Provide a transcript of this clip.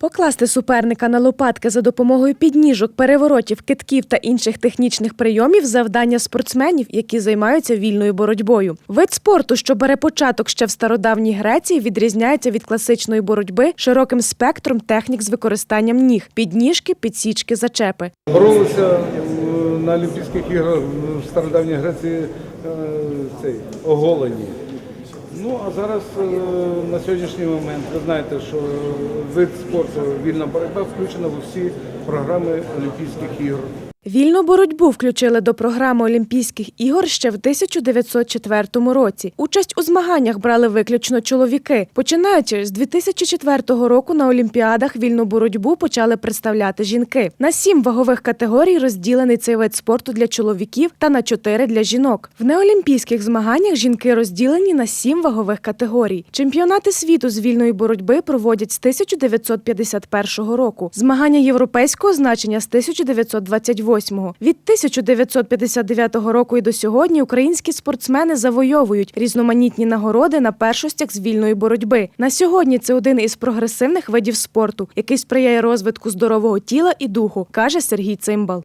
Покласти суперника на лопатки за допомогою підніжок, переворотів, китків та інших технічних прийомів завдання спортсменів, які займаються вільною боротьбою. Вид спорту, що бере початок ще в стародавній Греції, відрізняється від класичної боротьби широким спектром технік з використанням ніг, підніжки, підсічки, зачепи. Боролися е, на Олімпійських іграх в стародавній Греції е, цей, оголені. Ну а зараз е, на сьогоднішній момент ви знаєте, що вид спорту вільна боротьба включена в усі програми Олімпійських ігор. Вільну боротьбу включили до програми Олімпійських ігор ще в 1904 році. Участь у змаганнях брали виключно чоловіки. Починаючи з 2004 року на Олімпіадах вільну боротьбу почали представляти жінки. На сім вагових категорій розділений цей вид спорту для чоловіків та на чотири для жінок. В неолімпійських змаганнях жінки розділені на сім вагових категорій. Чемпіонати світу з вільної боротьби проводять з 1951 року. Змагання європейського значення з 1928 Від 1959 року і до сьогодні українські спортсмени завойовують різноманітні нагороди на першостях з вільної боротьби. На сьогодні це один із прогресивних видів спорту, який сприяє розвитку здорового тіла і духу, каже Сергій Цимбал.